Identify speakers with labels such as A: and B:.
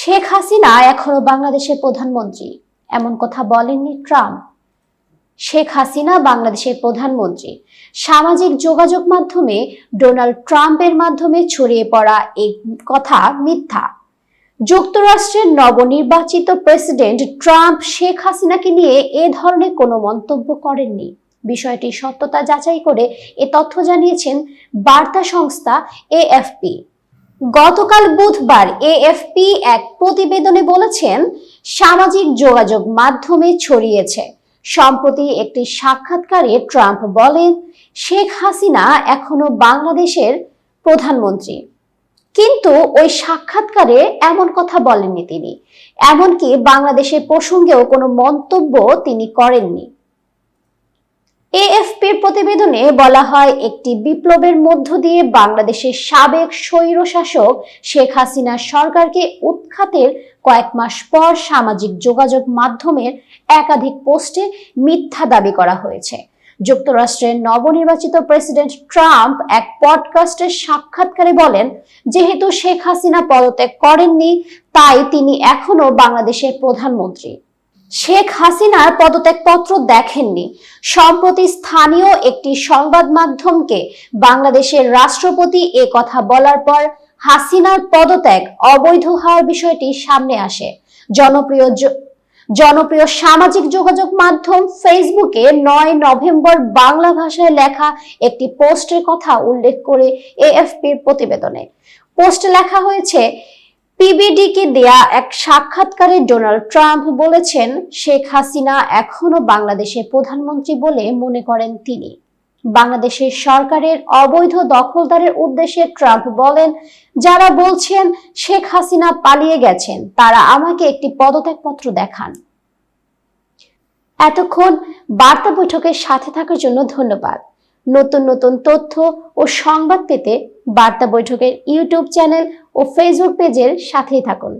A: শেখ হাসিনা এখনও বাংলাদেশের প্রধানমন্ত্রী। এমন কথা বলেননি ট্রাম্প। শেখ হাসিনা বাংলাদেশের প্রধানমন্ত্রী। সামাজিক যোগাযোগ মাধ্যমে ডোনাল্ড ট্রাম্পের মাধ্যমে ছড়িয়ে পড়া এই কথা মিথ্যা। যুক্তরাষ্ট্রের নবনির্বাচিত প্রেসিডেন্ট ট্রাম্প শেখ হাসিনাকে নিয়ে এ ধরনের কোনো মন্তব্য করেননি। বিষয়টির সত্যতা যাচাই করে এ তথ্য জানিয়েছেন বার্তা সংস্থা এএফপি। গতকাল বুধবার এএফপি এক প্রতিবেদনে বলেছেন, সামাজিক যোগাযোগ মাধ্যমে ছড়িয়েছে। সম্প্রতি একটি সাক্ষাৎকারে ট্রাম্প বলেন, শেখ হাসিনা এখনও বাংলাদেশের প্রধানমন্ত্রী। কিন্তু ওই সাক্ষাৎকারে এমন কথা বলেননি তিনি। এমনকি বাংলাদেশের প্রসঙ্গেও কোনো মন্তব্য তিনি করেননি। এএফপির প্রতিবেদনে বলা হয়, একটি বিপ্লবের মধ্য দিয়ে বাংলাদেশের সাবেক স্বৈরশাসক শেখ হাসিনা সরকারকে উৎখাতের কয়েক মাস পর সামাজিক যোগাযোগ মাধ্যমের একাধিক পোস্টে মিথ্যা দাবি করা হয়েছে। যুক্তরাষ্ট্রের নবনির্বাচিত প্রেসিডেন্ট ট্রাম্প এক পডকাস্টের সাক্ষাৎকারে বলেন, যেহেতু শেখ হাসিনা পদত্যাগ করেননি, তাই তিনি এখনও বাংলাদেশের প্রধানমন্ত্রী। শেখ হাসিনার পদত্যাগপত্র দেখেননি। সম্প্রতি স্থানীয় একটি সংবাদ মাধ্যমকে বাংলাদেশের রাষ্ট্রপতি এ কথা বলার পর হাসিনার পদত্যাগ অবৈধ হওয়ার বিষয়টি সামনে আসে। জনপ্রিয় জনপ্রিয় সামাজিক যোগাযোগ মাধ্যম ফেসবুকে নয় নভেম্বর বাংলা ভাষায় লেখা একটি পোস্টের কথা উল্লেখ করে এএফপির প্রতিবেদনে। পোস্টে লেখা হয়েছে পিবিডিকে দেয়া এক সাক্ষাৎকারে ডোনাল্ড ট্রাম্প বলেছেন, শেখ হাসিনা এখনও বাংলাদেশের প্রধানমন্ত্রী বলে মনে করেন তিনি। বাংলাদেশের সরকারের অবৈধ দখলদারের উদ্দেশ্যে ট্রাম্প বলেন, যারা বলছেন শেখ হাসিনা পালিয়ে গেছেন, তারা আমাকে একটি পদত্যাগপত্র দেখান। এতক্ষণ বার্তা বৈঠকের সাথে থাকার জন্য ধন্যবাদ। নতুন নতুন তথ্য ও সংবাদ পেতে বার্তা বৈঠকের ইউটিউব চ্যানেল ও ফেসবুক পেজের সাথেই থাকুন।